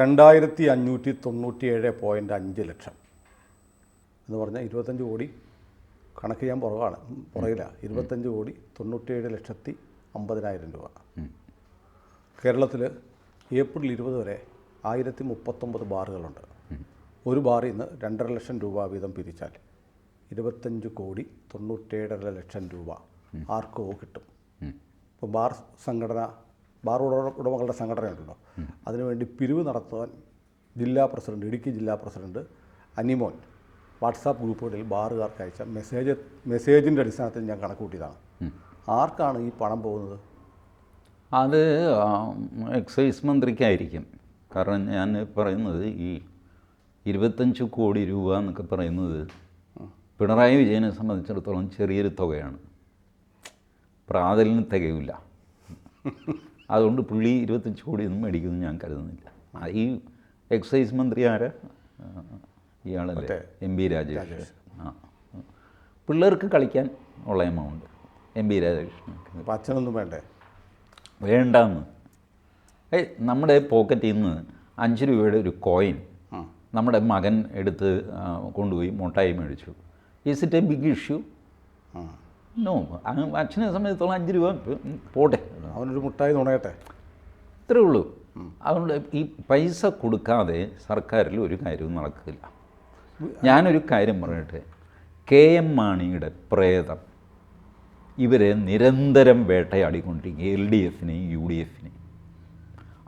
രണ്ടായിരത്തി അഞ്ഞൂറ്റി തൊണ്ണൂറ്റിയേഴ് പോയിന്റ് അഞ്ച് ലക്ഷം. എന്ന് പറഞ്ഞാൽ ഇരുപത്തഞ്ച് കോടി കണക്ക് ചെയ്യാൻ പുറകാണ് പുറകില്ല ഇരുപത്തഞ്ച് കോടി തൊണ്ണൂറ്റിയേഴ് ലക്ഷത്തി അമ്പതിനായിരം രൂപ. കേരളത്തിൽ ഏപ്രിൽ ഇരുപത് വരെ ആയിരത്തി മുപ്പത്തൊമ്പത് ബാറുകളുണ്ട് ഒരു ബാറിൽ നിന്ന് രണ്ടര ലക്ഷം രൂപ വീതം പിരിച്ചാൽ ഇരുപത്തഞ്ച് കോടി തൊണ്ണൂറ്റേഴര ലക്ഷം രൂപ ആർക്കോ കിട്ടും. ഇപ്പോൾ ബാർ സംഘടന ബാർ ഉടമ- ഉടമകളുടെ സംഘടനയുണ്ടല്ലോ അതിനുവേണ്ടി പിരിവ് നടത്താൻ ജില്ലാ പ്രസിഡന്റ് ഇടുക്കി ജില്ലാ പ്രസിഡന്റ് അനിമോൻ വാട്സാപ്പ് ഗ്രൂപ്പുകളിൽ ബാറുകാർക്ക് അയച്ച മെസ്സേജ് മെസ്സേജിന്റെ അടിസ്ഥാനത്തിൽ ഞാൻ കണക്ക് കൂട്ടിയതാണ് ആർക്കാണ് ഈ പണം പോകുന്നത്? അത് എക്സൈസ് മന്ത്രിക്കായിരിക്കും. കാരണം ഞാൻ പറയുന്നത് ഈ ഇരുപത്തഞ്ച് കോടി രൂപ എന്നൊക്കെ പറയുന്നത് പിണറായി വിജയനെ സംബന്ധിച്ചിടത്തോളം ചെറിയൊരു തുകയാണ്. പ്രാതലിന് തികയില്ല അതുകൊണ്ട് പുള്ളി ഇരുപത്തഞ്ച് കോടി ഒന്നും മേടിക്കുമെന്ന് ഞാൻ കരുതുന്നില്ല. ഈ എക്സൈസ് മന്ത്രി ആര്? ഇയാളല്ലേ? M B Rajesh. ആ പിള്ളേർക്ക് കളിക്കാൻ ഉള്ള എമൗണ്ട് എം ബി രാജകൃഷ്ണൻ അച്ഛനൊന്നും വേണ്ടേ? വേണ്ടെന്ന്. ഏയ് നമ്മുടെ പോക്കറ്റിൽ നിന്ന് അഞ്ച് രൂപയുടെ ഒരു കോയിൻ നമ്മുടെ മകൻ എടുത്ത് കൊണ്ടുപോയി മുട്ടായി മേടിച്ചു. Is it a big issue. No അച്ഛനെ സംബന്ധിച്ചോളം അഞ്ച് രൂപ പോട്ടെ. അവനൊരു മുട്ടായി നുണയട്ടെ. ഇത്രേ ഉള്ളൂ. അതുകൊണ്ട് ഈ പൈസ കൊടുക്കാതെ സർക്കാരിൽ ഒരു കാര്യവും നടക്കില്ല. ഞാനൊരു കാര്യം പറയട്ടെ കെ എം മാണിയുടെ പ്രേതം ഇവരെ നിരന്തരം വേട്ടയാടിക്കൊണ്ടിരിക്കുക എൽ ഡി എഫിനെയും യു ഡി എഫിനെയും.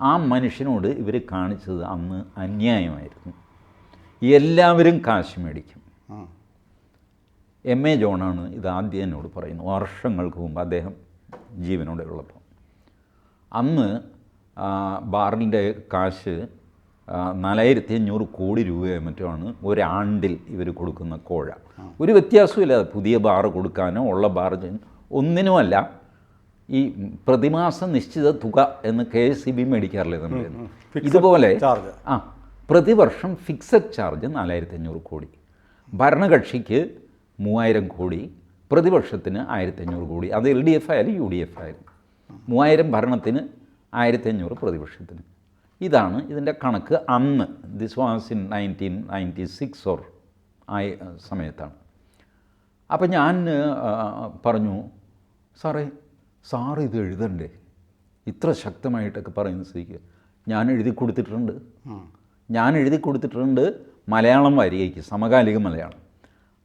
ആ മനുഷ്യനോട് ഇവർ കാണിച്ചത് അന്ന് അന്യായമായിരുന്നു. എല്ലാവരും കാശ് മേടിക്കും. എം എ ജോണാണ് ഇത് ആദ്യം എന്നോട് പറയുന്നത്. വർഷങ്ങൾക്ക് മുമ്പ് അദ്ദേഹം ജീവനോടെ ഉള്ളപ്പോൾ. അന്ന് ബാറിന്റെ കാശ് നാലായിരത്തി അഞ്ഞൂറ് കോടി രൂപയോ മറ്റുമാണ് ഒരാണ്ടിൽ ഇവർ കൊടുക്കുന്ന കോഴ. ഒരു വ്യത്യാസമില്ല പുതിയ ബാർ കൊടുക്കാനോ ഉള്ള ബാർ ഒന്നിനുമല്ല ഈ പ്രതിമാസ നിശ്ചിത തുക എന്ന് കെ എസ് സി ബി മേടിക്കാറില്ലേ നമ്മൾ ഇതുപോലെ. ആ പ്രതിവർഷം ഫിക്സഡ് ചാർജ് നാലായിരത്തി അഞ്ഞൂറ് കോടി. ഭരണകക്ഷിക്ക് മൂവായിരം കോടി പ്രതിപക്ഷത്തിന് ആയിരത്തി അഞ്ഞൂറ് കോടി. അത് എൽ ഡി എഫ് ആയാലും യു ഡി എഫ് ആയാലും. മൂവായിരം ഭരണത്തിന് ആയിരത്തി അഞ്ഞൂറ് പ്രതിപക്ഷത്തിന്. ഇതാണ് ഇതിന്റെ കണക്ക് അന്ന്. This was in nineteen ninety six or ആയ സമയത്താണ്. അപ്പം ഞാൻ പറഞ്ഞു സാറേ സാറ് ഇത് എഴുതണ്ടേ? ഇത്ര ശക്തമായിട്ടൊക്കെ പറയുന്ന സ്ഥിതിക്ക്. ഞാൻ എഴുതി കൊടുത്തിട്ടുണ്ട്. ഞാൻ എഴുതി കൊടുത്തിട്ടുണ്ട് മലയാളം വരികയ്ക്ക് സമകാലിക മലയാളം.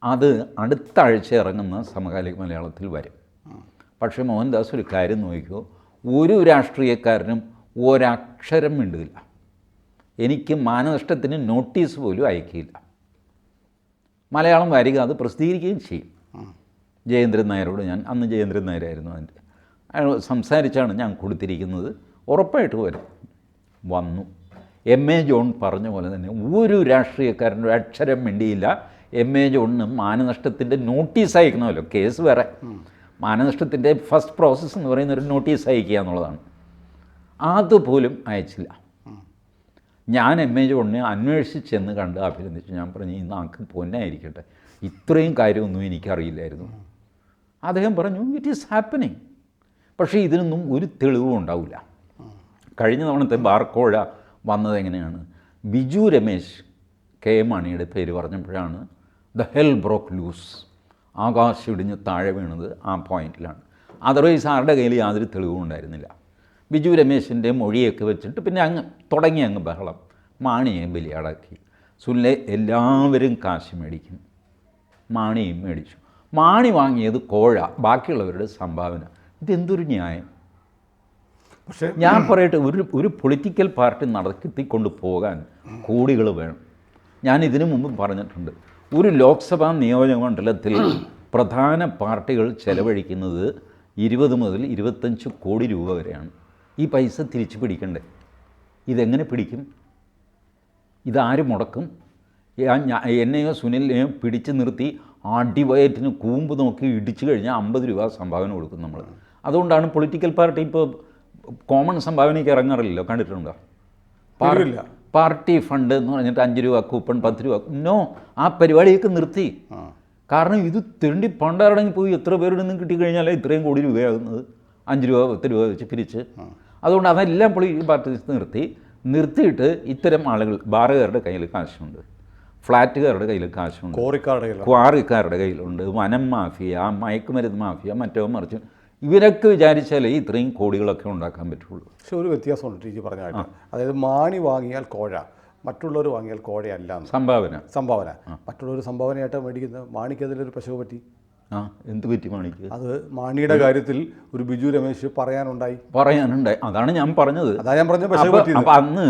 അത് അടുത്ത ആഴ്ച ഇറങ്ങുന്ന സമകാലിക മലയാളത്തിൽ വരും. പക്ഷേ മോഹൻദാസ് ഒരു കാര്യം നോക്കിക്കോ ഒരു രാഷ്ട്രീയക്കാരനും ഒരക്ഷരം മിണ്ടില്ല. എനിക്ക് മാനനഷ്ടത്തിന് നോട്ടീസ് പോലും അയക്കില്ല മലയാളം വാരിക അത് പ്രസിദ്ധീകരിക്കുകയും ചെയ്യും. ജയേന്ദ്രൻ നായരോട് ഞാൻ അന്ന് ജയേന്ദ്രൻ നായരായിരുന്നു അതിന്റെ അയാൾ സംസാരിച്ചാണ് ഞാൻ കൊടുത്തിരിക്കുന്നത്. ഉറപ്പായിട്ട് വരും. വന്നു. എം എ ജോൺ പറഞ്ഞ പോലെ തന്നെ ഒരു രാഷ്ട്രീയക്കാരന്റെ അക്ഷരം മിണ്ടിയില്ല. എം എ ജോണിന് മാനനഷ്ടത്തിന്റെ നോട്ടീസ് അയക്കണമല്ലോ. കേസ് വേറെ. മാനനഷ്ടത്തിന്റെ ഫസ്റ്റ് പ്രോസസ്സ് എന്ന് പറയുന്ന ഒരു നോട്ടീസ് അയക്കുക എന്നുള്ളതാണ്. അതുപോലും അയച്ചില്ല. ഞാൻ എം എ ജോണിനെ അന്വേഷിച്ച് ചെന്ന് കണ്ട് അഭിനന്ദിച്ചു. ഞാൻ പറഞ്ഞു ഈ നാക്ക് പൊന്നായിരിക്കട്ടെ. ഇത്രയും കാര്യമൊന്നും എനിക്കറിയില്ലായിരുന്നു. അദ്ദേഹം പറഞ്ഞു ഇറ്റ് ഈസ് ഹാപ്പനിങ് പക്ഷേ ഇതിനൊന്നും ഒരു തെളിവും ഉണ്ടാവില്ല. കഴിഞ്ഞ തവണത്തെ ബാർക്കോഴ വന്നത് എങ്ങനെയാണ്? ബിജു രമേശ് കെ എം മാണിയുടെ പേര് പറഞ്ഞപ്പോഴാണ് ദ ഹെൽ ബ്രോക്ക് ലൂസ് ആകാശം ഇടിഞ്ഞ് താഴെ വീണത് ആ പോയിന്റിലാണ്. അതർവൈസ് ആരുടെ കയ്യിൽ യാതൊരു തെളിവും ഉണ്ടായിരുന്നില്ല. ബിജു രമേശിന്റെ മൊഴിയൊക്കെ വെച്ചിട്ട് പിന്നെ അങ്ങ് തുടങ്ങി അങ്ങ് ബഹളം. മാണിയെ ബലിയാടാക്കി. സുല്ലെ എല്ലാവരും കാശ് മേടിക്കും. മാണിയും മേടിച്ചു. മാണി വാങ്ങിയത് കോഴ ബാക്കിയുള്ളവരുടെ സംഭാവന. ഇതെന്തൊരു ന്യായം? പക്ഷേ ഞാൻ പറയട്ടെ ഒരു ഒരു പൊളിറ്റിക്കൽ പാർട്ടി നടത്തിക്കൊണ്ട് പോകാൻ കോടികൾ വേണം. ഞാൻ ഇതിനു മുമ്പ് പറഞ്ഞിട്ടുണ്ട്. ഒരു ലോക്സഭാ നിയോജക മണ്ഡലത്തിൽ പ്രധാന പാർട്ടികൾ ചെലവഴിക്കുന്നത് ഇരുപത് മുതൽ ഇരുപത്തഞ്ച് കോടി രൂപ വരെയാണ്. ഈ പൈസ തിരിച്ചു പിടിക്കണ്ടേ? ഇതെങ്ങനെ പിടിക്കും? ഇതാര് മുടക്കും? എന്നെയോ സുനിലിനെയോ പിടിച്ചു നിർത്തി അടിവയറ്റിന് കൂമ്പ് നോക്കി ഇടിച്ചു കഴിഞ്ഞാൽ അമ്പത് രൂപ സംഭാവന കൊടുക്കും നമ്മൾ അതുകൊണ്ടാണ് പൊളിറ്റിക്കൽ പാർട്ടി ഇപ്പോൾ കോമൺ സംഭാവനയ്ക്ക് ഇറങ്ങാറില്ലല്ലോ. കണ്ടിട്ടുണ്ടോ? പിരിവില്ല. പാർട്ടി ഫണ്ട് എന്ന് പറഞ്ഞിട്ട് അഞ്ച് രൂപ കൂപ്പൺ പത്ത് രൂപ നോ ആ പരിപാടിയൊക്കെ നിർത്തി. കാരണം ഇത് തെണ്ടി പണ്ടറടങ്ങി പോയി എത്ര പേരുടെ നിന്ന് കിട്ടിക്കഴിഞ്ഞാലേ ഇത്രയും കോടി രൂപയാകുന്നത്. അഞ്ച് രൂപ പത്ത് രൂപ വെച്ച് പിരിച്ച്. അതുകൊണ്ട് അതെല്ലാം ഈ പാർട്ടി നിർത്തി. നിർത്തിയിട്ട് ഇത്തരം ആളുകൾ ബാറുകാരുടെ കയ്യിൽ കാശുണ്ട്. ഫ്ലാറ്റുകാരുടെ കയ്യിൽ കാശുണ്ട്. ക്വാറിക്കാരുടെ കയ്യിലുണ്ട്. വനം മാഫിയ മയക്കുമരുന്ന് മാഫിയ മറ്റോ മറിച്ച് ഇവരൊക്കെ വിചാരിച്ചാലേ ഇത്രയും കോടികളൊക്കെ ഉണ്ടാക്കാൻ പറ്റുള്ളൂ. പക്ഷെ ഒരു വ്യത്യാസമുണ്ട് ടി ജി പറഞ്ഞായിട്ട് അതായത് മാണി വാങ്ങിയാൽ കോഴ മറ്റുള്ളവർ വാങ്ങിയാൽ കോഴയല്ല സംഭാവന. സംഭാവന. മറ്റുള്ളവർ സംഭാവനയായിട്ട് മേടിക്കുന്നത് മാണിക്ക് അതിലൊരു പശു പറ്റി. ആ എന്ത് പറ്റി മാണിക്ക്? അത് മാണിയുടെ കാര്യത്തിൽ ഒരു ബിജു രമേശ് പറയാനുണ്ടായി. പറയാനുണ്ടായി. അതാണ് ഞാൻ പറഞ്ഞത്. അതാ ഞാൻ പറഞ്ഞ പശു പറ്റി അപ്പം അന്ന്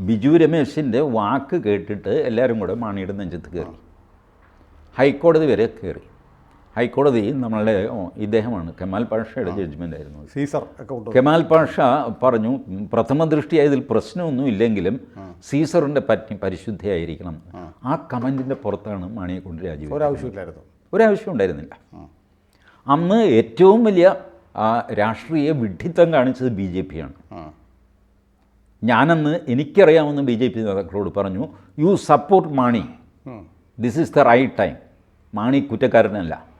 ബിജു രമേശിന്റെ വാക്ക് കേട്ടിട്ട് എല്ലാവരും കൂടെ മാണിയുടെ നെഞ്ചത്ത് കയറി ഹൈക്കോടതി വരെ കയറി ഹൈക്കോടതി നമ്മളുടെ ഇദ്ദേഹമാണ്. കെമാൽ പാഷയുടെ ജഡ്ജ്മെന്റ് ആയിരുന്നു. സീസർ കെമാൽ പാഷ പറഞ്ഞു പ്രഥമ ദൃഷ്ടിയ ഇതിൽ പ്രശ്നമൊന്നും ഇല്ലെങ്കിലും സീസറിന്റെ പറ്റി പരിശുദ്ധിയായിരിക്കണം. ആ. കമന്റിന്റെ പുറത്താണ് മാണിയെ കൊണ്ട് രാജീവ് ഒരാവശ്യമില്ലായിരുന്നു. ഒരാവശ്യം ഉണ്ടായിരുന്നില്ല. അന്ന് ഏറ്റവും വലിയ രാഷ്ട്രീയ വിഡ്ഢിത്തം കാണിച്ചത് ബി ജെ പിയാണ്. ഞാനന്ന് എനിക്കറിയാമെന്ന് ബി ജെ പി നേതാക്കളോട് പറഞ്ഞു you support Mani. This is the right time Mani കുറ്റക്കാരനല്ല.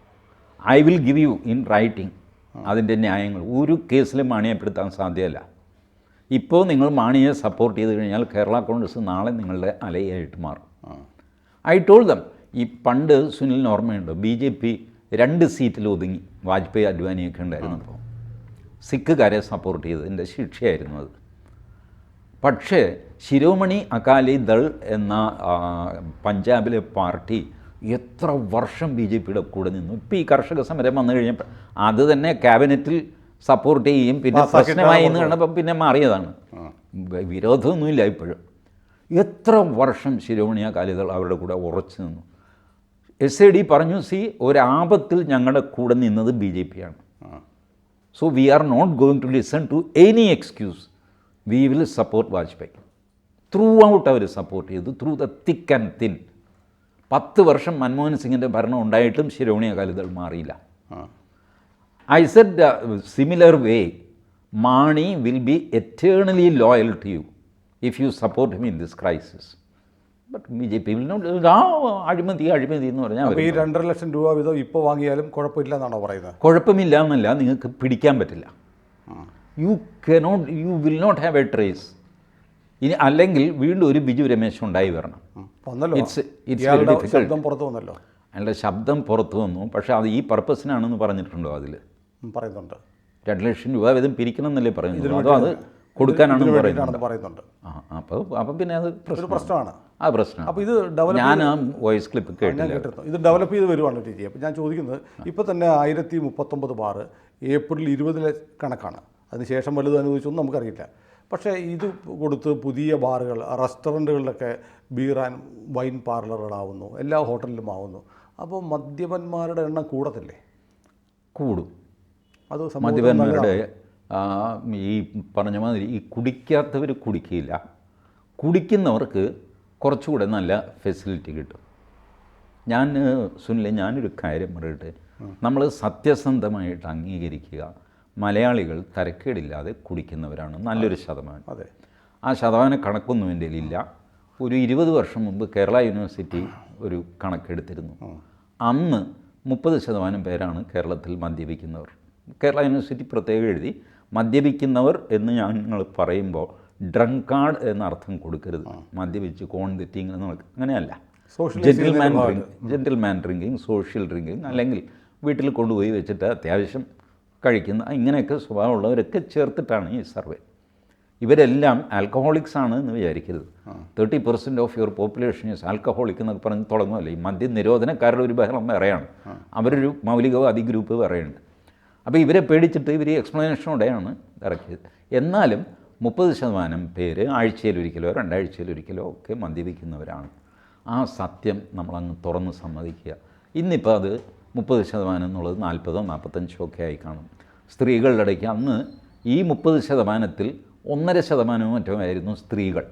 I will give you in writing അതിന്റെ ന്യായങ്ങൾ. ഒരു കേസിലും മാണിയെ പെടുത്താൻ സാധ്യമല്ല ഇപ്പോൾ നിങ്ങൾ മാണിയെ സപ്പോർട്ട് ചെയ്ത് കഴിഞ്ഞാൽ കേരള കോൺഗ്രസ് നാളെ നിങ്ങളുടെ അലയായിട്ട് മാറും. ഐ ടോൾ ദം ഈ പണ്ട് സുനിലിന് ഓർമ്മയുണ്ട്? ബി ജെ പി രണ്ട് സീറ്റിൽ ഒതുങ്ങി. വാജ്പേയി അഡ്വാനിയൊക്കെ ഉണ്ടായിരുന്നപ്പോൾ സിഖുകാരെ സപ്പോർട്ട് ചെയ്തതിന്റെ ശിക്ഷയായിരുന്നു അത്. പക്ഷേ ശിരോമണി അകാലി ദൾ എന്ന പഞ്ചാബിലെ പാർട്ടി എത്ര വർഷം ബി ജെ പിയുടെ കൂടെ നിന്നു? ഇപ്പോൾ ഈ കർഷക സമരം വന്നു കഴിഞ്ഞപ്പോൾ അത് തന്നെ ക്യാബിനറ്റിൽ സപ്പോർട്ട് ചെയ്യും പിന്നെ പ്രശ്നമായി എന്ന് കണ്ടപ്പോൾ പിന്നെ മാറിയതാണ്. വിരോധമൊന്നുമില്ല ഇപ്പോഴും. എത്ര വർഷം ശിരോമണി അകാലിദൾ അവരുടെ കൂടെ ഉറച്ചു നിന്നു? എസ് എ ഡി പറഞ്ഞു സി ഒരാപത്തിൽ ഞങ്ങളുടെ കൂടെ നിന്നത് ബി ജെ പിയാണ് so we are not going to listen to any excuse we will support Vajpayee throughout our support ചെയ്തു through the thick and thin പത്ത് വർഷം മൻമോഹൻ സിംഗിന്റെ ഭരണം ഉണ്ടായിട്ടും ശിരോമണി അകാലിദൾ മാറിയില്ല. I said similar way Mani will be eternally loyal to you if you support him in this crisis but B J P will not ആ അഴിമതി അഴിമതി എന്ന് പറഞ്ഞാൽ ഈ രണ്ടര ലക്ഷം രൂപ വീതം ഇപ്പോൾ വാങ്ങിയാലും കുഴപ്പമില്ല എന്നാണോ പറയുന്നത്? കുഴപ്പമില്ല എന്നല്ല നിങ്ങൾക്ക് പിടിക്കാൻ പറ്റില്ല. You cannot you will not have a trace ഇനി അല്ലെങ്കിൽ വീണ്ടും ഒരു ബിജു രമേശ് ഉണ്ടായി വരണം. It's it's. ശബ്ദം പുറത്ത് വന്നല്ലോ. അയാളുടെ ശബ്ദം പുറത്തു വന്നു. പക്ഷേ അത് ഈ പർപ്പസിനാണെന്ന് പറഞ്ഞിട്ടുണ്ടോ അതിൽ? പറയുന്നുണ്ട്. രണ്ട് ലക്ഷം രൂപ വീതം പിരിക്കണം എന്നല്ലേ പറയുന്നത്? അതോ അത് കൊടുക്കാനാണെന്ന് പറയുന്നുണ്ട്? ആ അപ്പോൾ അപ്പം പിന്നെ അത് പ്രശ്നമാണ്. ആ പ്രശ്നം അപ്പോൾ ഇത് ഡെവലപ്പ് ഞാൻ ആ വോയിസ് ക്ലിപ്പ് കേട്ടില്ല. കേട്ടിരുന്നു. ഇത് ഡെവലപ്പ് ചെയ്ത് വരുവാണ് ജി. അപ്പോൾ ഞാൻ ചോദിക്കുന്നത് ഇപ്പോൾ തന്നെ ആയിരത്തി മുപ്പത്തൊമ്പത് ബാറ് ഏപ്രിൽ ഇരുപതിലെ കണക്കാണ്. അതിനുശേഷം വലുത് അനുവദിച്ചൊന്നും നമുക്കറിയില്ല. പക്ഷേ ഇത് കൊടുത്ത് പുതിയ ബാറുകൾ റെസ്റ്റോറന്റുകളിലൊക്കെ ബീർ ആൻഡ് വൈൻ പാർലറുകളാവുന്നു എല്ലാ ഹോട്ടലിലും ആവുന്നു അപ്പോൾ മദ്യപന്മാരുടെ എണ്ണം കൂടത്തില്ലേ? കൂടും. അത് മദ്യപന്മാരുടെ ഈ പറഞ്ഞ മാതിരി ഈ കുടിക്കാത്തവർ കുടിക്കില്ല. കുടിക്കുന്നവർക്ക് കുറച്ചുകൂടെ നല്ല ഫെസിലിറ്റി കിട്ടും. ഞാൻ സുനിലെ ഞാനൊരു കാര്യം പറയട്ടെ നമ്മൾ സത്യസന്ധമായിട്ട് അംഗീകരിക്കുക. മലയാളികൾ തരക്കേടില്ലാതെ കുടിക്കുന്നവരാണ് നല്ലൊരു ശതമാനം. അതെ. ആ ശതമാന കണക്കൊന്നും എന്റെ ഇല്ല ഒരു ഇരുപത് വർഷം മുമ്പ് കേരള യൂണിവേഴ്സിറ്റി ഒരു കണക്കെടുത്തിരുന്നു. അന്ന് മുപ്പത് ശതമാനം പേരാണ് കേരളത്തിൽ മദ്യപിക്കുന്നവർ. കേരള യൂണിവേഴ്സിറ്റി പ്രത്യേകം എഴുതി മദ്യപിക്കുന്നവർ എന്ന് ഞങ്ങൾ പറയുമ്പോൾ ഡ്രങ്ക് കാർഡ് എന്ന അർത്ഥം കൊടുക്കരുത്. മദ്യപിച്ച് കോൺ തെറ്റിങ് എന്ന് നമുക്ക് അങ്ങനെയല്ല social gentleman drink gentleman drinking social drinking അല്ലെങ്കിൽ വീട്ടിൽ കൊണ്ടുപോയി വെച്ചിട്ട് അത്യാവശ്യം കഴിക്കുന്ന ഇങ്ങനെയൊക്കെ സ്വഭാവമുള്ളവരൊക്കെ ചേർത്തിട്ടാണ് ഈ സർവേ. ഇവരെല്ലാം ആൽക്കഹോളിക്സ് ആണ് എന്ന് വിചാരിക്കരുത്. Thirty percent of your population is alcoholic എന്നൊക്കെ പറഞ്ഞ് തുടങ്ങുമല്ലോ ഈ മദ്യ നിരോധനക്കാരുടെ ഒരു ബഹളം വേറെയാണ്. അവരൊരു മൗലികവാദി ഗ്രൂപ്പ് വേറെയുണ്ട്. അപ്പോൾ ഇവരെ പേടിച്ചിട്ട് ഇവർ എക്സ്പ്ലനേഷനോടെയാണ് ഇറക്കിയത്. എന്നാലും മുപ്പത് ശതമാനം പേര് ആഴ്ചയിലൊരിക്കലോ രണ്ടാഴ്ചയിലൊരിക്കലോ ഒക്കെ മദ്യപിക്കുന്നവരാണ്. ആ സത്യം നമ്മളങ്ങ് തുറന്ന് സമ്മതിക്കുക. ഇന്നിപ്പോൾ അത് മുപ്പത് ശതമാനം എന്നുള്ളത് നാൽപ്പതോ നാൽപ്പത്തഞ്ചോ ഒക്കെ ആയി കാണും. സ്ത്രീകളുടെ ഇടയ്ക്ക് അന്ന് ഈ മുപ്പത് ശതമാനത്തിൽ ഒന്നര ശതമാനമോ മറ്റോ ആയിരുന്നു സ്ത്രീകൾ.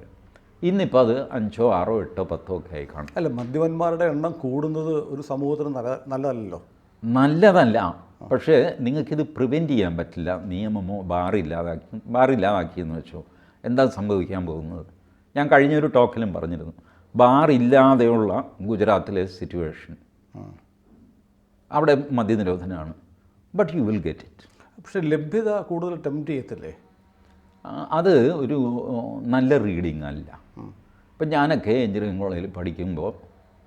ഇന്നിപ്പോൾ അത് അഞ്ചോ ആറോ എട്ടോ പത്തോ ഒക്കെ ആയി കാണും. അല്ല മദ്യപന്മാരുടെ എണ്ണം കൂടുന്നത് ഒരു സമൂഹത്തിന് നല്ല നല്ലതല്ലോ നല്ലതല്ല. പക്ഷേ നിങ്ങൾക്കിത് പ്രിവെന്റ് ചെയ്യാൻ പറ്റില്ല. നിയമമോ ബാറില്ലാതാക്കി ബാറില്ലാതാക്കിയെന്ന് വെച്ചോ. എന്താ സംഭവിക്കാൻ പോകുന്നത്? ഞാൻ കഴിഞ്ഞൊരു ടോക്കിലും പറഞ്ഞിരുന്നു. ബാറില്ലാതെയുള്ള ഗുജറാത്തിലെ സിറ്റുവേഷൻ അവിടെ മദ്യനിരോധനമാണ് but you will get it പക്ഷെ ലഭ്യത കൂടുതൽ ടെംപ്റ്റ് ചെയ്യത്തില്ലേ? അത് ഒരു നല്ല റീഡിംഗ് അല്ല. ഇപ്പം ഞാനൊക്കെ എഞ്ചിനീയറിംഗ് കോളേജിൽ പഠിക്കുമ്പോൾ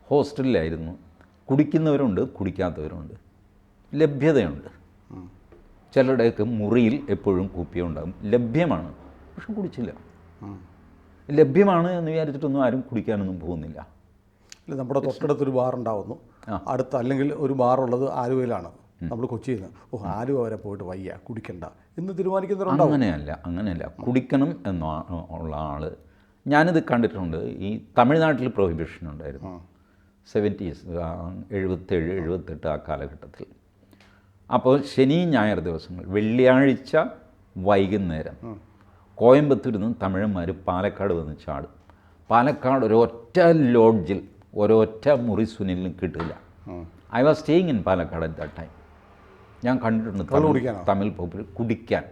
ഹോസ്റ്റലിലായിരുന്നു. കുടിക്കുന്നവരുണ്ട് കുടിക്കാത്തവരുണ്ട്. ലഭ്യതയുണ്ട്. ചിലരുടെയൊക്കെ മുറിയിൽ എപ്പോഴും കുപ്പിയുണ്ടാകും. ലഭ്യമാണ് പക്ഷെ കുടിച്ചില്ല. ലഭ്യമാണ് എന്ന് വിചാരിച്ചിട്ടൊന്നും ആരും കുടിക്കാനൊന്നും പോകുന്നില്ല. നമ്മുടെ തൊട്ടടുത്തൊരു ബാർ ഉണ്ടാവുന്നു അടുത്ത് അല്ലെങ്കിൽ ഒരു ബാറുള്ളത് ആലുവയിലാണ്. നമ്മൾ കൊച്ചിയിൽ നിന്ന് ഓ ആരും അവരെ പോയിട്ട് വയ്യ കുടിക്കണ്ട. എന്ന് തീരുമാനിക്കുന്നവരുണ്ടോ അങ്ങനെയല്ല അങ്ങനെയല്ല. കുടിക്കണം എന്ന ഉള്ള ആൾ ഞാനിത് കണ്ടിട്ടുണ്ട്. ഈ തമിഴ്നാട്ടിൽ പ്രൊഹിബിഷൻ ഉണ്ടായിരുന്നു. സെവന്റീസ് എഴുപത്തേഴ് എഴുപത്തെട്ട് ആ കാലഘട്ടത്തിൽ. അപ്പോൾ ശനി ഞായർ ദിവസങ്ങൾ വെള്ളിയാഴ്ച വൈകുന്നേരം കോയമ്പത്തൂരിൽ നിന്ന് തമിഴന്മാർ പാലക്കാട് വന്ന് ചാടും. പാലക്കാട് ഒരൊറ്റ ലോഡ്ജിൽ ഒരൊറ്റ മുറി സുനിലിനും കിട്ടില്ല. I was staying in Palakkad at the time ഞാൻ കണ്ടിട്ടുണ്ട് തമിഴ് പോപ്പിൽ കുടിക്കാൻ.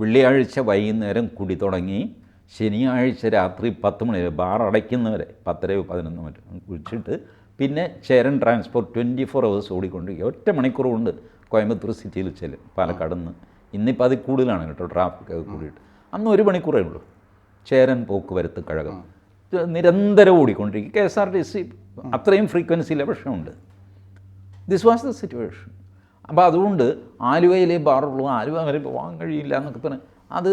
വെള്ളിയാഴ്ച വൈകുന്നേരം കുടി തുടങ്ങി. ശനിയാഴ്ച രാത്രി പത്ത് മണി വരെ ബാർ അടയ്ക്കുന്നവരെ പത്തര പതിനൊന്ന് മണി കുടിച്ചിട്ട് പിന്നെ Cheran transport twenty four hours ഓടിക്കൊണ്ടിരിക്കുക. ഒറ്റ മണിക്കൂർ കൊണ്ട് കോയമ്പത്തൂർ സിറ്റിയിൽ ചെല്ലും പാലക്കാട് നിന്ന്. ഇന്നിപ്പോൾ അതിൽ കൂടുതലാണ് കേട്ടോ ട്രാഫിക് അത് കൂടിയിട്ട്. അന്ന് ഒരു മണിക്കൂറേ ഉള്ളൂ. ചേരൻ പോക്കുവരത്ത് കഴകം. നിരന്തരം ഓടിക്കൊണ്ടിരിക്കും. K S R T C അത്രയും ഫ്രീക്വൻസിയിലെ പ്രശ്നമുണ്ട്. ദിസ് വാസ് ദ സിറ്റുവേഷൻ അപ്പോൾ അതുകൊണ്ട് ആലുവയിലെ ബാറുള്ളൂ. ആലുവ വരെ പോകാൻ കഴിയില്ല എന്നൊക്കെ പറഞ്ഞ് അത്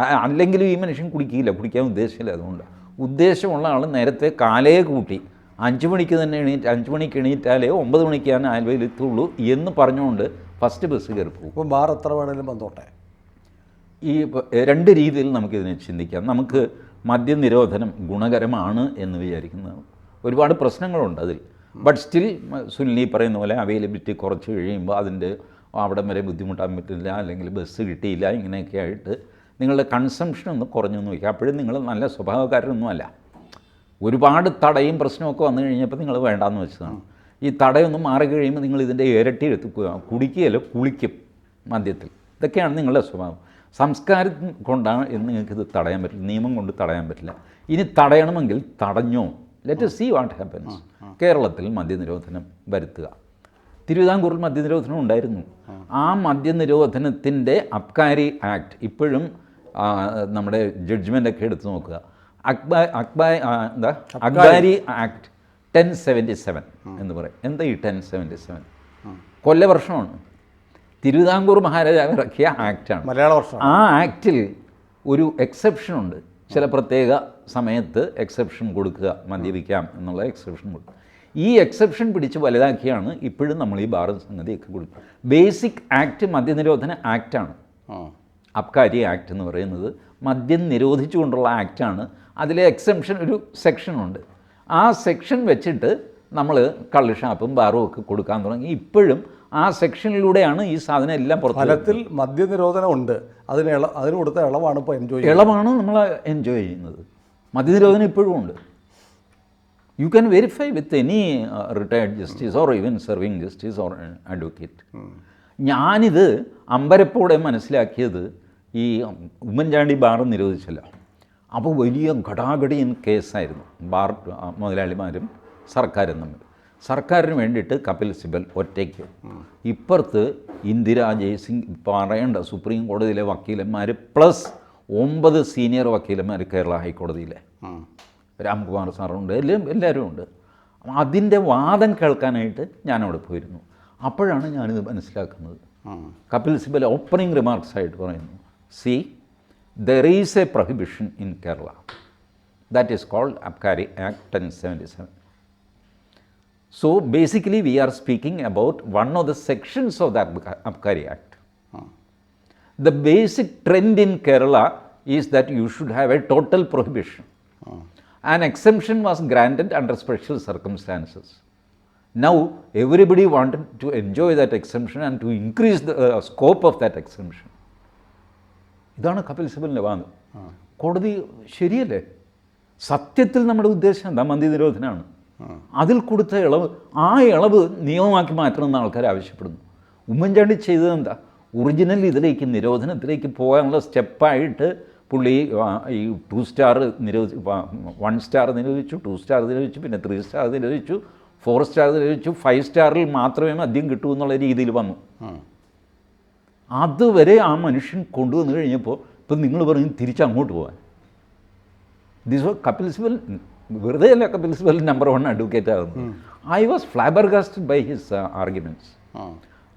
അല്ലെങ്കിലും ഈ മനുഷ്യൻ കുടിക്കില്ല. കുടിക്കാൻ ഉദ്ദേശമില്ല അതുകൊണ്ട്. ഉദ്ദേശമുള്ള ആൾ നേരത്തെ കാലയെ കൂട്ടി. അഞ്ച് മണിക്ക് തന്നെ എണീറ്റ് അഞ്ച് മണിക്ക് എണീറ്റാലേ ഒമ്പത് മണിക്കാണ് ആലുവയിൽ എത്തുള്ളൂ എന്ന് പറഞ്ഞുകൊണ്ട് ഫസ്റ്റ് ബസ് കയറി പോകും. ഇപ്പം ബാർ എത്ര വേണേലും വന്നോട്ടെ? ഈ രണ്ട് രീതിയിൽ നമുക്കിതിനെ ചിന്തിക്കാം. നമുക്ക് മദ്യനിരോധനം ഗുണകരമാണ് എന്ന് വിചാരിക്കുന്നത് ഒരുപാട് പ്രശ്നങ്ങളുണ്ട് അതിൽ. ബട്ട് സ്റ്റിൽ ഈ പറയുന്ന പോലെ അവൈലബിലിറ്റി കുറച്ച് കഴിയുമ്പോൾ അതിന്റെ അവിടം വരെ ബുദ്ധിമുട്ടാൻ പറ്റില്ല അല്ലെങ്കിൽ ബസ് കിട്ടിയില്ല ഇങ്ങനെയൊക്കെ ആയിട്ട് നിങ്ങളുടെ കൺസംഷൻ ഒന്ന് കുറഞ്ഞു നോക്കുക അപ്പോഴും നിങ്ങൾ നല്ല സ്വഭാവക്കാരനൊന്നും അല്ല. ഒരുപാട് തടയും പ്രശ്നമൊക്കെ വന്നു കഴിഞ്ഞപ്പോൾ നിങ്ങൾ വേണ്ടാന്ന് വെച്ചതാണ്. ഈ തടയൊന്നും മാറി കഴിയുമ്പോൾ നിങ്ങൾ ഇതിന്റെ ഇരട്ടി എടുത്ത് കുടിക്കുകയല്ലോ കുളിക്കും മദ്യത്തിൽ. ഇതൊക്കെയാണ് നിങ്ങളുടെ സ്വഭാവം. സംസ്കാരം കൊണ്ടാണ് നിങ്ങൾക്കിത് തടയാൻ പറ്റില്ല നിയമം കൊണ്ട് തടയാൻ പറ്റില്ല. ഇനി തടയണമെങ്കിൽ തടഞ്ഞോ? ലെറ്റ് സീ വാട്ട് ഹാപ്പൻസ് കേരളത്തിൽ മദ്യനിരോധനം വരുത്തുക. തിരുവിതാംകൂറിൽ മദ്യനിരോധനം ഉണ്ടായിരുന്നു. ആ. മദ്യനിരോധനത്തിന്റെ അബ്കാരി ആക്ട് ഇപ്പോഴും നമ്മുടെ ജഡ്ജ്മെന്റ് ഒക്കെ എടുത്ത് നോക്കുക. അക്ബാ അക്ബാ എന്താ? അക്ബാരി ആക്ട് ടെൻ സെവന്റി സെവൻ എന്ന് പറയും. എന്താ ഈ ടെൻ സെവന്റി സെവൻ? കൊല്ലവർഷമാണ് തിരുവിതാംകൂർ മഹാരാജാവ് ഇറക്കിയ ആക്റ്റാണ്. മലയാള വർഷം ആ ആക്റ്റിൽ ഒരു എക്സെപ്ഷൻ ഉണ്ട്. ചില പ്രത്യേക സമയത്ത് എക്സെപ്ഷൻ കൊടുക്കുക മദ്യപിക്കാം എന്നുള്ള എക്സെപ്ഷൻ കൊടുക്കുക. ഈ എക്സെപ്ഷൻ പിടിച്ച് വലുതാക്കിയാണ് ഇപ്പോഴും നമ്മൾ ഈ ഭാരത സംഗതിയൊക്കെ കൊടുക്കുക. ബേസിക് ആക്ട് മദ്യനിരോധന ആക്റ്റാണ് അബ്കാരി ആക്ട് എന്ന് പറയുന്നത് മദ്യം നിരോധിച്ചുകൊണ്ടുള്ള ആക്റ്റാണ് അതിലെ എക്സെപ്ഷൻ ഒരു സെക്ഷനുണ്ട് ആ സെക്ഷൻ വെച്ചിട്ട് നമ്മൾ കള്ള് ഷാപ്പും ബാറും ഒക്കെ കൊടുക്കാൻ തുടങ്ങി. ഇപ്പോഴും ആ സെക്ഷനിലൂടെയാണ് ഈ സാധനം എല്ലാം പുറത്ത് ഫലത്തിൽ മദ്യനിരോധനം ഉണ്ട്. അതിന് ഇള അതിന് കൊടുത്ത ഇളവാണ് ഇപ്പോൾ എൻജോയ് ഇളവാണ് നമ്മൾ എൻജോയ് ചെയ്യുന്നത്. മദ്യനിരോധനം ഇപ്പോഴും ഉണ്ട്. You can verify with any retired justice or even serving justice or advocate ഞാനിത് അമ്പരപ്പോടെ മനസ്സിലാക്കിയത് ഈ ഉമ്മൻചാണ്ടി ബാർ നിരോധിച്ചല്ല. അപ്പോൾ വലിയ ഘടാഘടിയൻ കേസായിരുന്നു. ബാർ മുതലാളിമാരും സർക്കാരും തമ്മിൽ. സർക്കാരിന് വേണ്ടിയിട്ട് കപിൽ സിബൽ ഒറ്റയ്ക്ക്. ഇപ്പുറത്ത് ഇന്ദിരാ ജയ്സിംഗ് പറയേണ്ട സുപ്രീം കോടതിയിലെ വക്കീലന്മാർ പ്ലസ് ഒമ്പത് സീനിയർ വക്കീലന്മാർ കേരള ഹൈക്കോടതിയിലെ. രാംകുമാർ സാറുണ്ട് എല്ലാം എല്ലാവരും ഉണ്ട്. അതിന്റെ വാദം കേൾക്കാനായിട്ട് ഞാനവിടെ അവിടെ പോയിരുന്നു. അപ്പോഴാണ് ഞാനിത് മനസ്സിലാക്കുന്നത്. കപിൽ സിബൽ ഓപ്പണിംഗ് റിമാർക്സ് ആയിട്ട് പറയുന്നു see there is a prohibition in Kerala that is called Abkari Act ten seventy seven so basically we are speaking about one of the sections of the Abkari Act. The basic trend in Kerala is that you should have a total prohibition. An exemption was granted under special circumstances. Now, everybody wanted to enjoy that exemption and to increase the uh, scope of that exemption. ഇതാണ് കപിൽ സിബലിന്റെ വാദം കോടതി ശരിയല്ലേ സത്യത്തിൽ നമ്മുടെ ഉദ്ദേശം എന്താ മദ്യ നിരോധനമാണ് അതിൽ കൊടുത്ത ഇളവ് ആ ഇളവ് നിയമമാക്കി മാറ്റണമെന്ന് ആൾക്കാർ ആവശ്യപ്പെടുന്നു ഉമ്മൻചാണ്ടി ചെയ്തത് എന്താ ഒറിജിനൽ ഇതിലേക്ക് നിരോധനത്തിലേക്ക് പോകാനുള്ള സ്റ്റെപ്പായിട്ട് പുള്ളി ഈ ടു സ്റ്റാർ നിരോധി വൺ സ്റ്റാർ നിരോധിച്ചു ടു സ്റ്റാർ നിരോധിച്ചു പിന്നെ ത്രീ സ്റ്റാർ നിരോധിച്ചു ഫോർ സ്റ്റാർ നിരോധിച്ചു ഫൈവ് സ്റ്റാറിൽ മാത്രമേ മദ്യം കിട്ടൂ എന്നുള്ള രീതിയിൽ വന്നു. അതുവരെ ആ മനുഷ്യൻ കൊണ്ടുവന്നു കഴിഞ്ഞപ്പോൾ ഇപ്പം നിങ്ങൾ പറയും തിരിച്ചങ്ങോട്ട് പോകാൻ. ദിസ് കപിൽ സിബൽ വെറുതെ അല്ല Kapil Sibal number one advocate ആകുന്നത് I was flabbergasted by his arguments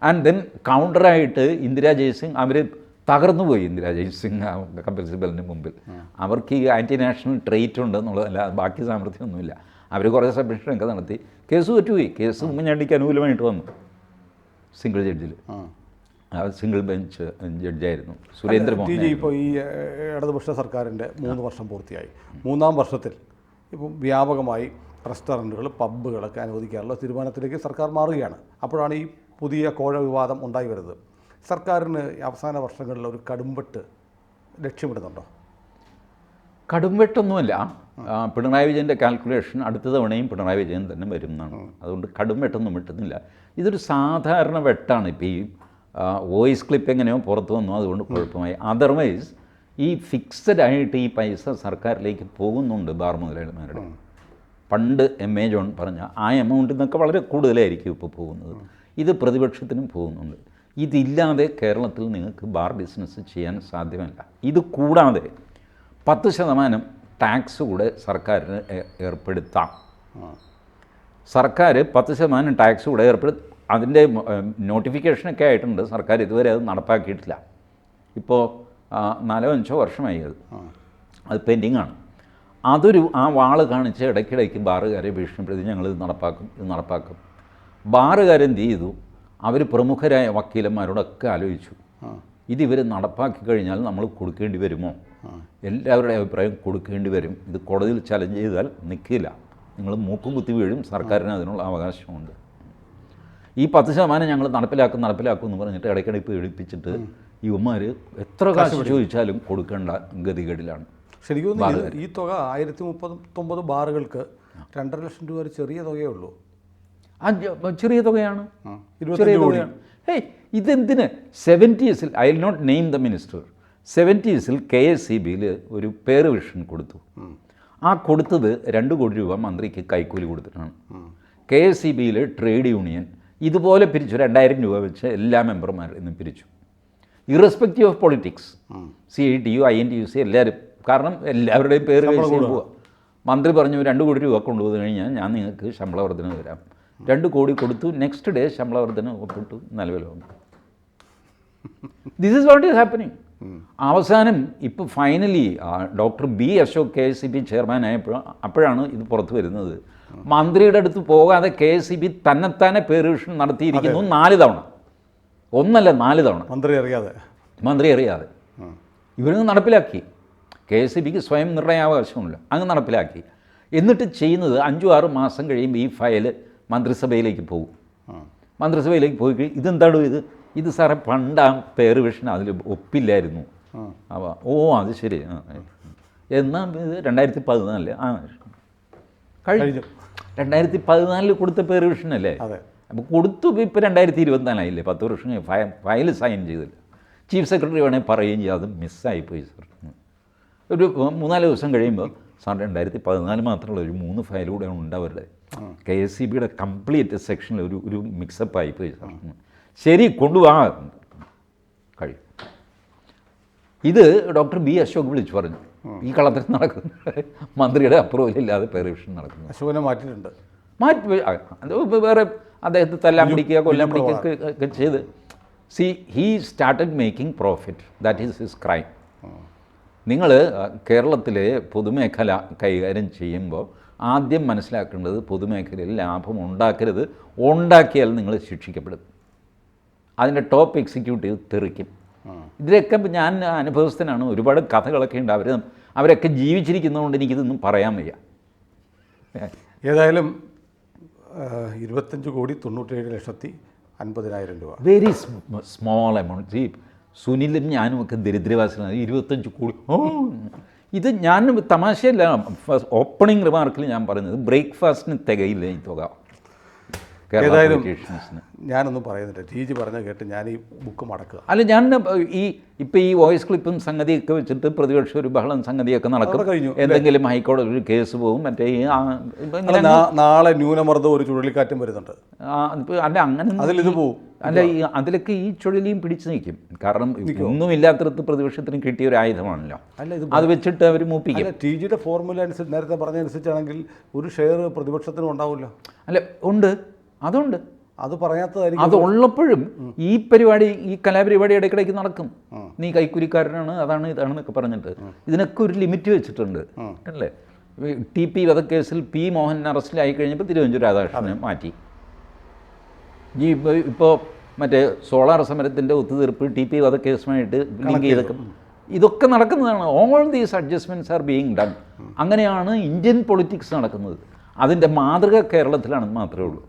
and then കൗണ്ടറായിട്ട് Indira Jaising അവർ തകർന്നു പോയി ഇന്ദിരാ ജയ്സിംഗ് കപിൽ സിബലിന് മുമ്പിൽ. അവർക്ക് ഈ ആന്റി നാഷണൽ ട്രേറ്റ് ഉണ്ട് എന്നുള്ളതല്ല ബാക്കി സാമർഥ്യമൊന്നുമില്ല. അവർ കുറേ സബ്മിഷനൊക്കെ നടത്തി. കേസ് പറ്റുപോയി. കേസ് ഉമ്മൻചാണ്ടിക്ക് അനുകൂലമായിട്ട് വന്നു. സിംഗിൾ ജഡ്ജിൽ സിംഗിൾ ബെഞ്ച് ജഡ്ജായിരുന്നു സുരേന്ദ്ര ഇപ്പോൾ ഈ ഇടതുപക്ഷ സർക്കാരിന്റെ മൂന്ന് വർഷം പൂർത്തിയായി. മൂന്നാം വർഷത്തിൽ ഇപ്പം വ്യാപകമായി റെസ്റ്റോറന്റുകൾ പബ്ബുകളൊക്കെ അനുവദിക്കാനുള്ള തീരുമാനത്തിലേക്ക് സർക്കാർ മാറുകയാണ്. അപ്പോഴാണ് ഈ പുതിയ കോഴ വിവാദം ഉണ്ടായി വരുന്നത് സർക്കാരിന് അവസാന വർഷങ്ങളിൽ ഒരു കടുംവെട്ട് ലക്ഷ്യമിടുന്നുണ്ടോ? കടുംവെട്ടൊന്നുമല്ല. പിണറായി വിജയന്റെ കാൽക്കുലേഷൻ അടുത്ത തവണയും പിണറായി വിജയൻ തന്നെ വരും എന്നാണ്. അതുകൊണ്ട് കടുംവെട്ടൊന്നും വെട്ടുന്നില്ല ഇതൊരു സാധാരണ വെട്ടാണ് ഇപ്പോൾ ഈ വോയിസ് ക്ലിപ്പ് എങ്ങനെയോ പുറത്തു വന്നു. അതുകൊണ്ട് കുഴപ്പമായി. അതർവൈസ് ഈ ഫിക്സഡ് ആയിട്ട് ഈ പൈസ സർക്കാരിലേക്ക് പോകുന്നുണ്ട് ബാർ മുതലാളിമാരുടെ പണ്ട് എം എ ജോൺ പറഞ്ഞ ആ എമൗണ്ടിൽ നിന്നൊക്കെ വളരെ കൂടുതലായിരിക്കും ഇപ്പോൾ പോകുന്നത്. ഇത് പ്രതിപക്ഷത്തിനും പോകുന്നുണ്ട്. ഇതില്ലാതെ കേരളത്തിൽ നിങ്ങൾക്ക് ബാർ ബിസിനസ് ചെയ്യാൻ സാധ്യമല്ല. ഇത് കൂടാതെ പത്ത് ശതമാനം ടാക്സ് കൂടെ സർക്കാരിന് ഏർപ്പെടുത്താം. സർക്കാർ പത്ത് ശതമാനം ടാക്സ് കൂടെ ഏർപ്പെടുത്തി അതിന്റെ നോട്ടിഫിക്കേഷനൊക്കെ ആയിട്ടുണ്ട്. സർക്കാർ ഇതുവരെ അത് നടപ്പാക്കിയിട്ടില്ല. ഇപ്പോൾ നാലോ അഞ്ചോ വർഷമായി അത്. അത് പെൻഡിങ് ആണ് അതൊരു ആ വാൾ കാണിച്ച് ഇടയ്ക്കിടയ്ക്ക് ബാറുകാരെ ഭീഷണിപ്പെടുത്തി ഞങ്ങൾ ഇത് നടപ്പാക്കും ഇത് നടപ്പാക്കും. ബാറുകാരെന്ത് ചെയ്തു? അവർ പ്രമുഖരായ വക്കീലന്മാരോടൊക്കെ ആലോചിച്ചു. ഇതിവർ നടപ്പാക്കി കഴിഞ്ഞാൽ നമ്മൾ കൊടുക്കേണ്ടി വരുമോ? എല്ലാവരുടെ അഭിപ്രായം കൊടുക്കേണ്ടി വരും. ഇത് കോടതിയിൽ ചലഞ്ച് ചെയ്താൽ നിൽക്കില്ല നിങ്ങൾ മൂക്കും കുത്തി വീഴും. സർക്കാരിന് അതിനുള്ള അവകാശമുണ്ട്. ഈ പത്ത് ശതമാനം ഞങ്ങൾ നടപ്പിലാക്കും നടപ്പിലാക്കും എന്ന് പറഞ്ഞിട്ട് ഇടയ്ക്കിടയ്ക്ക് പേടിപ്പിച്ചിട്ട് ഇവന്മാർ എത്ര കാശ് ചോദിച്ചാലും കൊടുക്കേണ്ട ഗതികേടിലാണ് ശരിക്കും ഈ തുക ആയിരത്തി മുപ്പത്തൊമ്പത് ബാറുകൾക്ക് രണ്ടര ലക്ഷം രൂപ ഒരു ചെറിയ തുകയേ ഉള്ളൂ. ചെറിയ തുകയാണ്. ചെറിയ തുകയാണ്. ഹേയ് ഇതെന്തിന്? സെവന്റീസിൽ I will not name the minister സെവന്റീസിൽ K S C ബിയിൽ ഒരു പേര് വിഷൻ കൊടുത്തു. ആ കൊടുത്തത് രണ്ട് കോടി രൂപ മന്ത്രിക്ക് കൈക്കൂലി കൊടുത്തിട്ടാണ്. കെ എസ് സി ബിയിൽ ട്രേഡ് യൂണിയൻ ഇതുപോലെ പിരിച്ചു രണ്ടായിരം രൂപ വെച്ച് എല്ലാ മെമ്പർമാരിൽ നിന്നും പിരിച്ചു. Irrespective of politics C I T U I N T U C എല്ലാവരും. കാരണം എല്ലാവരുടെയും പേര് കൊണ്ടുപോകുക പോവുക മന്ത്രി പറഞ്ഞു രണ്ട് കോടി രൂപ കൊണ്ടുപോകുന്ന കഴിഞ്ഞാൽ ഞാൻ നിങ്ങൾക്ക് ശമ്പള വർധന തരാം. രണ്ട് കോടി കൊടുത്തു. നെക്സ്റ്റ് ഡേ ശമ്പള വർധന ഒപ്പിട്ടു. നിലവിൽ വന്നു. This is what is happening അവസാനം ഇപ്പോൾ finally doctor B Ashok K S C B chairman ആയപ്പോൾ അപ്പോഴാണ് ഇത് പുറത്തു വരുന്നത്. മന്ത്രിയുടെ അടുത്ത് പോകാതെ കെ എസ് സി ബി തന്നെത്താനെ പേരുഷൻ നടത്തിയിരിക്കുന്നു നാല് തവണ. ഒന്നല്ല നാല് തവണ. മന്ത്രി അറിയാതെ. മന്ത്രി അറിയാതെ. ഇവരങ്ങ് നടപ്പിലാക്കി. കെ എസ് സി ബിക്ക് സ്വയം നിർണയാവകാശമുണ്ട് അങ്ങ് നടപ്പിലാക്കി. എന്നിട്ട് ചെയ്യുന്നത് അഞ്ചു ആറ് മാസം കഴിയുമ്പോൾ ഈ ഫയൽ മന്ത്രിസഭയിലേക്ക് പോകും മന്ത്രിസഭയിലേക്ക് പോയി കഴിയും ഇതെന്താണോ ഇത്? ഇത് സാറേ പണ്ട് ആ പേര് വിഷൻ അതിൽ ഒപ്പില്ലായിരുന്നു. അവ ഓ അത് ശരി. ആ, ആ. എന്നാ ഇത് രണ്ടായിരത്തി പതിനാലിൽ ആ കഴിഞ്ഞു. കഴിഞ്ഞു. രണ്ടായിരത്തി പതിനാലിൽ കൊടുത്ത പേര് വിഷനല്ലേ അപ്പോൾ കൊടുത്തു ഇപ്പോൾ രണ്ടായിരത്തി ഇരുപത്തിനാലായില്ലേ? പത്ത് വർഷം ഫയ ഫയൽ സൈൻ ചെയ്തില്ല. ചീഫ് സെക്രട്ടറി വേണേൽ പറയുകയും ചെയ്യും. അത് മിസ്സായി പോയി സാർ. ഒരു മൂന്നാൽ ദിവസം കഴിയുമ്പോൾ സാർ രണ്ടായിരത്തി പതിനാല് മാത്രമുള്ള ഒരു മൂന്ന് ഫയൽ കൂടെ ഉണ്ട് അവരുടെ. കെ എസ് സി ബിയുടെ കംപ്ലീറ്റ് സെക്ഷനിൽ ഒരു ഒരു മിക്സപ്പ് ആയിപ്പോയി സാർ ശരി കൊണ്ടുപോകാ കഴിയും. ഇത് ഡോക്ടർ ബി അശോക് വിളിച്ചു പറഞ്ഞു. ഈ കളത്തിൽ നടക്കുന്നു മന്ത്രിയുടെ അപ്രൂവൽ ഇല്ലാതെ പെർമിഷൻ നടക്കുന്നു. അശോകനെ മാറ്റിയിട്ടുണ്ട്. മാറ്റി അത് വേറെ അദ്ദേഹത്തെ തല്ലാൻ പിടിക്കുക കൊല്ലാൻ പിടിക്കുക ഒക്കെ ചെയ്ത്. See he started making profit that is his crime നിങ്ങൾ കേരളത്തിലെ പൊതുമേഖല കൈകാര്യം ചെയ്യുമ്പോൾ ആദ്യം മനസ്സിലാക്കേണ്ടത് പൊതുമേഖലയിൽ ലാഭം ഉണ്ടാക്കരുത്. ഉണ്ടാക്കിയാൽ നിങ്ങൾ ശിക്ഷിക്കപ്പെടും. അതിന്റെ ടോപ്പ് എക്സിക്യൂട്ടീവ് തെറിക്കും. ഇതിലൊക്കെ ഞാൻ അനുഭവസ്ഥനാണ്. ഒരുപാട് കഥകളൊക്കെ ഉണ്ട്. അവർ അവരൊക്കെ ജീവിച്ചിരിക്കുന്നതുകൊണ്ട് എനിക്കിതൊന്നും പറയാൻ വയ്യ. ഏതായാലും ഇരുപത്തഞ്ച് കോടി തൊണ്ണൂറ്റേഴ് ലക്ഷത്തി അൻപതിനായിരം രൂപ. വെരി സ്മോൾ എമൗണ്ട് ഈ സുനിലും ഞാനും ഒക്കെ ദരിദ്രവാസികളാണ്. ഇരുപത്തഞ്ച് കോടി. ഇത് ഞാൻ തമാശയല്ല. ഓപ്പണിംഗ് റിമാർക്കിൽ ഞാൻ പറയുന്നത് ബ്രേക്ക്ഫാസ്റ്റിന് തികയില്ല ഈ തുക. ഏതായാലും ഞാനൊന്നും പറയുന്നില്ല. ജിജി പറഞ്ഞ കേട്ട് ഞാൻ ഈ ബുക്ക് മടക്കുക. അല്ല ഞാൻ ഈ ഇപ്പം ഈ വോയിസ് ക്ലിപ്പും സംഗതിയൊക്കെ വെച്ചിട്ട് പ്രതിപക്ഷ ഒരു ബഹളം സംഗതിയൊക്കെ നടക്കും. കഴിഞ്ഞു, എന്തെങ്കിലും ഹൈക്കോടതി ഒരു കേസ് പോകും മറ്റേ നാളെ ന്യൂനമർദ്ദം ഒരു ചുഴലിക്കാറ്റും വരുന്നുണ്ട്. അല്ല അങ്ങനെ അതിലിത് പോവും. അല്ല ഈ അതിലൊക്കെ ഈ ചുഴലിയും പിടിച്ചു നിൽക്കും. കാരണം ഒന്നുമില്ലാത്തടത്ത് പ്രതിപക്ഷത്തിന് കിട്ടിയ ഒരു ആയുധമാണല്ലോ. അല്ല ഇത് അത് വെച്ചിട്ട് അവർ മൂപ്പിക്കും. ടി ജിയുടെ ഫോർമുല അനുസരിച്ച് നേരത്തെ പറഞ്ഞ അനുസരിച്ചാണെങ്കിൽ ഒരു ഷെയർ പ്രതിപക്ഷത്തിനും ഉണ്ടാവില്ല അല്ല ഉണ്ട്. അതുണ്ട്. അത് പറയാത്തതായിരിക്കും. അത് ഉള്ളപ്പോഴും ഈ പരിപാടി ഈ കലാപരിപാടി ഇടയ്ക്കിടയ്ക്ക് നടക്കും. നീ കൈക്കുരിക്കാരനാണ് അതാണ് ഇതാണെന്നൊക്കെ പറഞ്ഞിട്ട്. ഇതിനൊക്കെ ഒരു ലിമിറ്റ് വെച്ചിട്ടുണ്ട്. അല്ലേ? ടി പി വധക്കേസിൽ പി മോഹൻ അറസ്റ്റിലായി കഴിഞ്ഞപ്പോൾ തിരുവഞ്ചൂർ രാധാകൃഷ്ണനെ മാറ്റി. ഈ ഇപ്പോൾ മറ്റേ സോളാർ സമരത്തിന്റെ ഒത്തുതീർപ്പ് ടി പി വധക്കേസുമായിട്ട് ലിങ്ക് ചെയ്തൊക്കെ ഇതൊക്കെ നടക്കുന്നതാണ്. All these adjustments are being done അങ്ങനെയാണ് ഇന്ത്യൻ പൊളിറ്റിക്സ് നടക്കുന്നത്. അതിന്റെ മാതൃക കേരളത്തിലാണെന്ന് മാത്രമേ ഉള്ളൂ.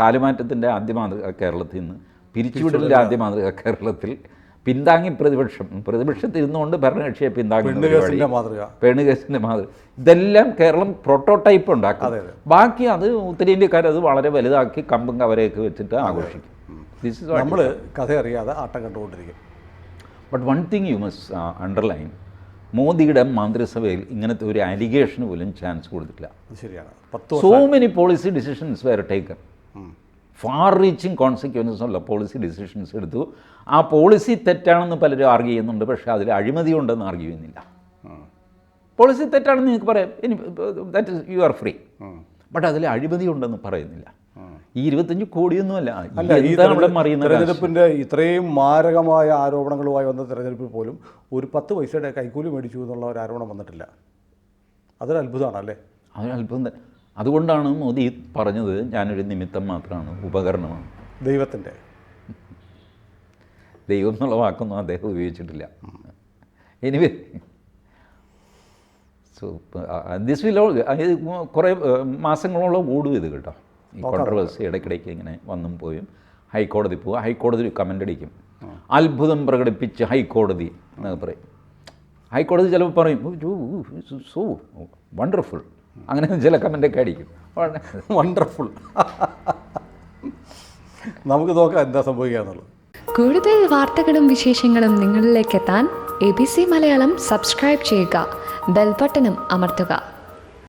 കാലുമാറ്റത്തിന്റെ ആദ്യ മാതൃക കേരളത്തിൽ നിന്ന് പിരിച്ചുവിടലിന്റെ ആദ്യ മാതൃക കേരളത്തിൽ പിന്താങ്ങി പ്രതിപക്ഷം പ്രതിപക്ഷത്തിൽ ഇരുന്നുകൊണ്ട് ഭരണകക്ഷിയെ പിന്താങ്ങി മാതൃക. പേണുകേസിന്റെ മാതൃക. ഇതെല്ലാം കേരളം പ്രോട്ടോടൈപ്പ് ഉണ്ടാക്കും. ബാക്കി അത് ഉത്തരേന്ത്യക്കാർ അത് വളരെ വലുതാക്കി കമ്പും കവരയൊക്കെ വെച്ചിട്ട് ആഘോഷിക്കും. നമ്മൾ കഥ അറിയാതെ ആട്ടം കണ്ടുകൊണ്ടിരിക്കും. But one thing you must underline മോദിയുടെ മന്ത്രിസഭയിൽ ഇങ്ങനത്തെ ഒരു അലിഗേഷന് പോലും ചാൻസ് കൊടുത്തിട്ടില്ല. ശരിയാണ്. So many policy decisions were taken far reaching consequences ഉള്ള പോളിസി ഡിസിഷൻസ് എടുത്തു. ആ പോളിസി തെറ്റാണെന്ന് പലരും ആർഗ്യൂ ചെയ്യുന്നുണ്ട് പക്ഷേ അതിൽ അഴിമതി ഉണ്ടെന്ന് ആർഗ്യൂ ചെയ്യുന്നില്ല പോളിസി തെറ്റാണെന്ന് നിങ്ങൾക്ക് പറയാം. ഇനി that is you are free but അതിൽ അഴിമതി ഉണ്ടെന്ന് പറയുന്നില്ല ഈ ഇരുപത്തഞ്ച് കോടിയൊന്നുമല്ല. തെരഞ്ഞെടുപ്പിന്റെ ഇത്രയും മാരകമായ ആരോപണങ്ങളുമായി വന്ന തെരഞ്ഞെടുപ്പിൽ പോലും ഒരു പത്ത് പൈസയുടെ കൈക്കൂലി മേടിച്ചു എന്നുള്ള ഒരു ആരോപണം വന്നിട്ടില്ല. അതൊരു അത്ഭുതമാണ് അല്ലേ അതൊരു അത്ഭുതം അതുകൊണ്ടാണ് മോദി പറഞ്ഞത് ഞാനൊരു നിമിത്തം മാത്രമാണ് ഉപകരണമാണ്. ദൈവത്തിന്റെ. ദൈവം എന്നുള്ള വാക്കൊന്നും അദ്ദേഹം ഉപയോഗിച്ചിട്ടില്ല. എനിവേ സോ ദിസ് വിൽ കുറേ uh, മാസങ്ങളോളം ഓടും ഇത് കേട്ടോ. ഈ കോൺട്രവേഴ്സി ഇടയ്ക്കിടയ്ക്ക് ഇങ്ങനെ വന്നും പോയും. ഹൈക്കോടതി പോവും. ഹൈക്കോടതി ഒരു കമന്റ് അടിക്കും. അത്ഭുതം പ്രകടിപ്പിച്ച് ഹൈക്കോടതി എന്നൊക്കെ പറയും. ഹൈക്കോടതി ചിലപ്പോൾ പറയും സോ വണ്ടർഫുൾ. അങ്ങനെ ചില കമന്റൊക്കെ അടിക്കും. വണ്ടർഫുൾ നമുക്ക് നോക്കാം എന്താ സംഭവിക്കുക എന്നുള്ളത്. കൂടുതൽ വാർത്തകളും വിശേഷങ്ങളും നിങ്ങളിലേക്ക് എത്താൻ A B C Malayalam subscribe ചെയ്യുക. ബെൽബട്ടനും അമർത്തുക.